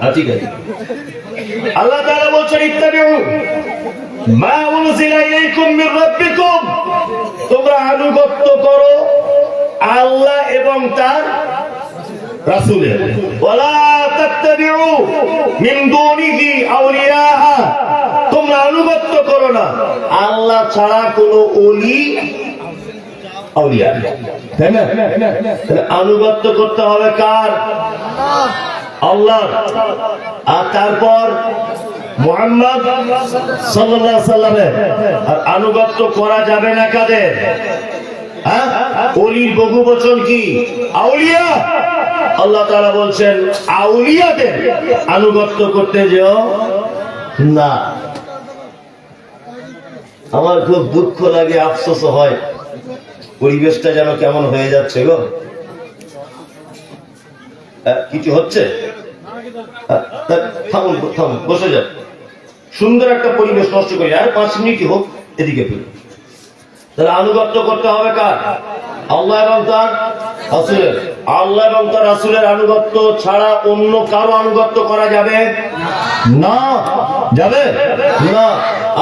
হ্যাঁ, ঠিক আছে। আল্লাহ তাআলা বলছেন ইত্তাবিউ মা উনজিলা ইলাইকুম মির তোমরা আনুগত্য করো আল্লাহ এবং তার না। আল্লাহ ছাড়া কোনো ওলি আনুগত্য করতে হবে কার? আল্লাহ। আর তারপর মোহাম্মদ আলাইহি সাল্লামের। আর আনুগত্য করা যাবে না কাদের? হ্যাঁ? অলির বহু বচন কি? আউলিয়া। আল্লাহ তাআলা বলছেন, আউলিয়াদের আনুগত্য করতে যেও না। আমার খুব দুঃখ লাগে আফসোস হয়। পরিবেশটা যেন কেমন হয়ে যাচ্ছে গো। কিছু হচ্ছে? থামুন থামুন, বসে যান। সুন্দর একটা পরিবেশ নষ্ট করি। আর পাঁচ মিনিটই হোক, এদিকে ফিরুন। তাহলে আনুগত্য করতে হবে কার? আল্লাহ এবং তার রাসূলের। আল্লাহ এবং তার রাসূলের আনুগত্য ছাড়া অন্য কারও আনুগত্য করা যাবে না। যাবে? না।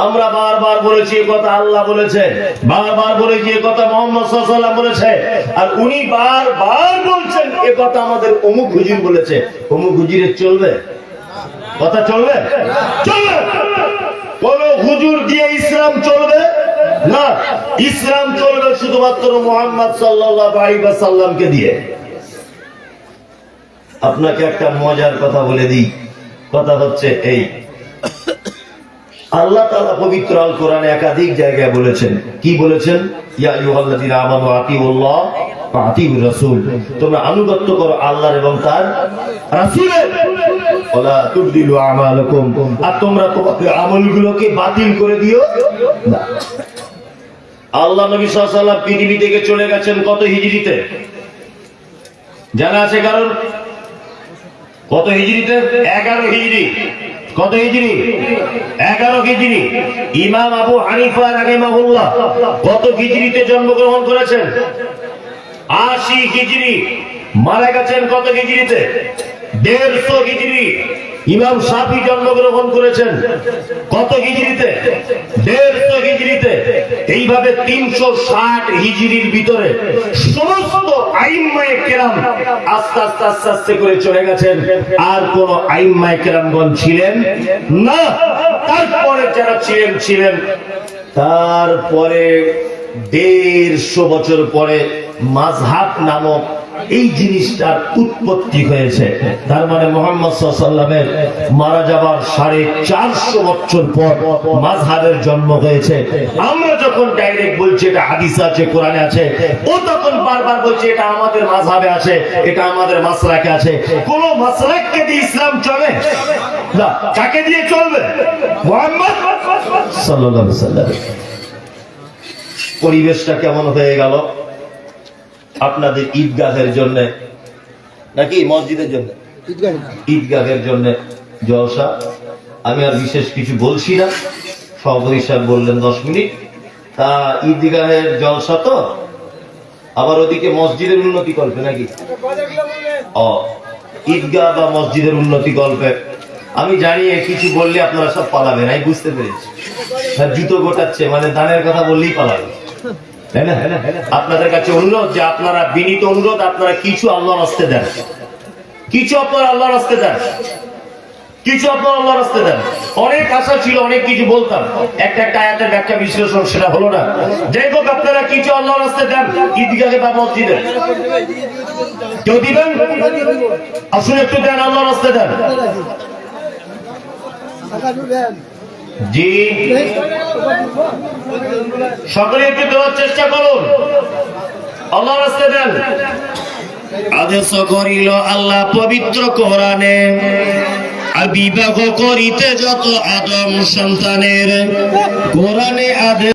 আমরা বারবার বলেছি এ কথা আল্লাহ বলেছে। বারবার বলেছি এ কথা মোহাম্মদ আলাইহি বলেছে। আর উনি বারবার কথা আমাদের অমুক হুজুর বলেছে, অমুক হুজুরের চলবে? কথা চলবে? চলবে! কোন হুজুর দিয়ে ইসলাম চলবে? না। ইসলাম চলবে শুধুমাত্র মোহাম্মদ আলাইহি দিয়ে। আপনাকে একটা মজার কথা বলে দিই। কথা হচ্ছে এই। আল্লাহ তাআলা পবিত্র আল কোরআনে একাধিক জায়গায় বলেছেন। কি বলেছেন? ইয়া আমানু আতিউল্লাহ। ওয়া তোমরা আনুগত্য করো আল্লাহর এবং তার ওয়ালা তুবদিলু আর তোমরা তোমাদের আমলগুলোকে বাতিল করে দিও। না। আল্লাহ নবী সাল্লাল্লাহু আলাইহি পৃথিবী থেকে চলে গেছেন কত হিজরিতে জানা আছে কারণ? কত হিজরিতে এগারো হিজরি কত হিজরি এগারো হিজরি ইমাম আবু হানিফা রাহিমাহুল্লাহ কত হিজরিতে জন্মগ্রহণ করেছেন? আশি হিজরি মারা গেছেন কত হিজরিতে দেড়শো হিজরি ইমাম সাফি জন্মগ্রহণ করেছেন কত হিজরিতে দেড়শো হিজরিতে এইভাবে তিনশো ষাট হিজড়ির ভিতরে সমস্ত আইম্মায়ে কেরাম আস্তে আস্তে আস্তে আস্তে করে চলে গেছেন। আর কোন আইম্মায়ে কেরামগণ ছিলেন না। তারপরে যারা ছিলেন ছিলেন, তারপরে দেড়শো বছর পরে মাঝহাব নামক এই জিনিসটার উৎপত্তি হয়েছে। তার মানে মারা যাবার সাড়ে চারশো বছর পর মাঝহাবের জন্ম হয়েছে। আমরা যখন ডাইরেক্ট বলছি, এটা আছে, কোরআনে আছে, ও তখন বারবার বলছে, এটা আমাদের মাঝহাবে আছে, এটা আমাদের মাসলাকে আছে। কোন মাসলাককে দিয়ে ইসলাম চলে? না, কাকে দিয়ে চলবে? মোহাম্মদ পরিবেশটা কেমন হয়ে গেল? আপনাদের ঈদগাহের জন্য নাকি মসজিদের জন্য? ঈদগাহের জন্য জলসা। আমি আর বিশেষ কিছু বলছি না। সভাপতি সাহেব বললেন দশ মিনিট। তা ঈদগাহের জলসা তো? আবার ওদিকে মসজিদের উন্নতি কল্পে নাকি? ও ঈদগাহ বা মসজিদের উন্নতি গল্পে আমি জানি কিছু বললে আপনারা সব পালাবেন আমি বুঝতে পেরেছি। জুতো গোটাচ্ছে মানে দানের কথা বললেই পালাবে। আপনাদের কাছে অনুরোধ যে আপনারা বিনীত অনুরোধ, আপনারা কিছু আল্লাহর হস্তে দেন। কিছু আপনারা আল্লাহর হস্তে দেন। কিছু আপনার আল্লাহর হস্তে দেন। অনেক আশা ছিল, অনেক কিছু বলতাম। একটা একটা আয়াতের ব্যাখ্যা বিশ্লেষণ, সেটা হলো না। যাই হোক, আপনারা কিছু আল্লাহর হস্তে দেন। ঈদগাহে বা মসজিদে। কেউ দিবেন? আসুন একটু দেন, আল্লাহর হস্তে দেন। জি। সকলে একটু দেওয়ার চেষ্টা করুন। আল্লাহ রাস্তে দেন। আদেশ করিল আল্লাহ পবিত্র কোরআনে বিবাহ করিতে যত আদম সন্তানের। কোরআনে আদেশ